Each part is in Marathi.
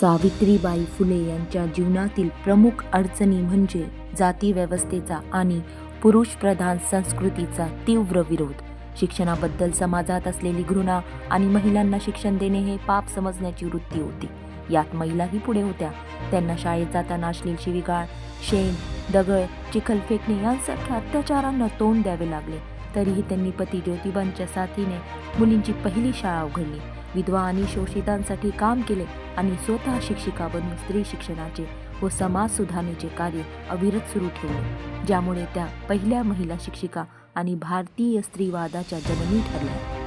सावित्रीबाई फुले यांच्या जीवनातील प्रमुख अडचणी म्हणजे जाती व्यवस्थेचा आणि पुरुषप्रधान संस्कृतीचा तीव्र विरोध. शिक्षणाबद्दल समाजात असलेली घृणा आणि महिलांना शिक्षण देणे हे पाप समजण्याची वृत्ती होती. यात महिलाही पुढे होत्या. त्यांना शाळेत जाताना अश्लील शिविगाळ शेण दगड चिखल फेकणे यांसारख्या अत्याचारांना तोंड द्यावे लागले. तरीही त्यांनी पती ज्योतिबांच्या साथीने मुलींची पहिली शाळा उघडली. विधवा आणि शोषितांसाठी काम केले आणि स्वतः शिक्षिका बनून स्त्री शिक्षणाचे व समाज सुधारणेचे कार्य अविरत सुरू ठेवले ज्यामुळे त्या पहिल्या महिला शिक्षिका आणि भारतीय स्त्रीवादाच्या जननी ठरल्या.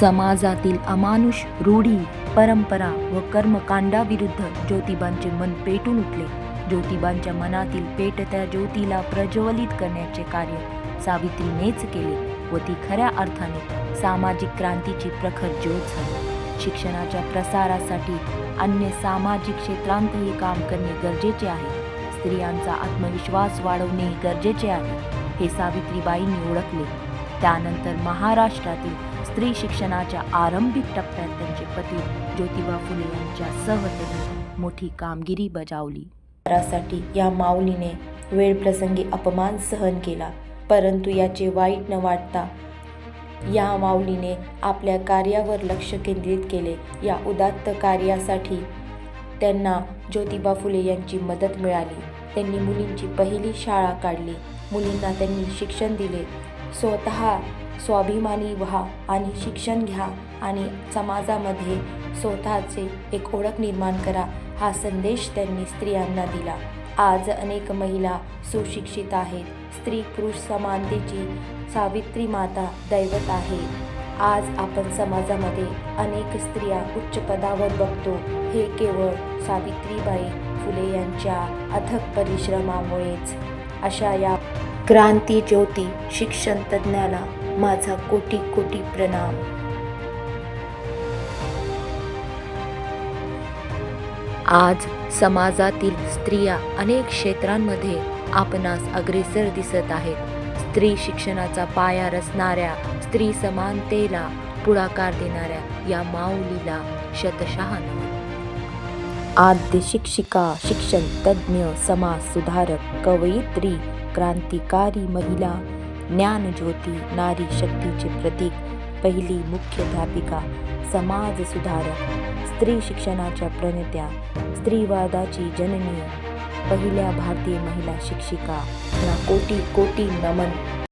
समाजातील अमानुष रूढी परंपरा व कर्मकांडाविरुद्ध ज्योतिबांचे मन पेटून उठले. ज्योतिबांच्या मनातील पेटत्या ज्योतीला प्रज्वलित करण्याचे कार्य सावित्रीनेच केले. व ती खऱ्या अर्थाने सामाजिक क्रांतीची प्रखर ज्योत झाली. शिक्षणाच्या प्रसारासाठी अन्य सामाजिक क्षेत्रांतही काम करणे गरजेचे आहे. स्त्रियांचा आत्मविश्वास वाढवणे गरजेचे आहे हे सावित्रीबाईंनी ओळखले. त्यानंतर महाराष्ट्रातील स्त्री शिक्षणाच्या आरंभिक टप्प्यात त्यांचे पती ज्योतिबा फुले यांच्या सह त्यांनी मोठी कामगिरी बजावली. त्यासाठी या माऊलीने वेळप्रसंगी अपमान सहन केला. परंतु याचे वाईट न वाटता या माऊलीने आपल्या कार्यावर लक्ष केंद्रित केले. या उदात्त कार्यासाठी त्यांना ज्योतिबा फुले यांची मदत मिळाली. त्यांनी मुलींची पहिली शाळा काढली. मुलींना त्यांनी शिक्षण दिले. स्वतः स्वाभिमानी व्हा आणि शिक्षण घ्या आणि समाजामध्ये स्वतःचे एक ओळख निर्माण करा हा संदेश त्यांनी स्त्रियांना दिला. आज अनेक महिला सुशिक्षित आहेत. स्त्री पुरुष समानतेची सावित्री माता दैवत आहे. आज आपण समाजामध्ये अनेक स्त्रिया उच्च पदावर बघतो. हे केवळ सावित्रीबाई फुले यांच्या अथक परिश्रमामुळेच. अशा या क्रांती ज्योती शिक्षण तज्ज्ञाला माझा कोटी कोटी प्रणाम. आज समाजातील स्त्रिया अनेक क्षेत्रांमध्ये आपणास अग्रेसर दिसत आहेत. स्त्री शिक्षणाचा पाया रचणाऱ्या स्त्री समानतेला पुढाकार देणाऱ्या या माऊलीला शतशः आद्य शिक्षिका शिक्षण तज्ज्ञ समाज सुधारक कवयित्री क्रांतिकारी महिला ज्ञानज्योती नारी शक्तीचे प्रतीक पहिली मुख्याध्यापिका समाज सुधारक. स्त्री शिक्षणाच्या प्रणेत्या स्त्रीवादाची जननी पहिल्या भारतीय महिला शिक्षिका या कोटी कोटी नमन.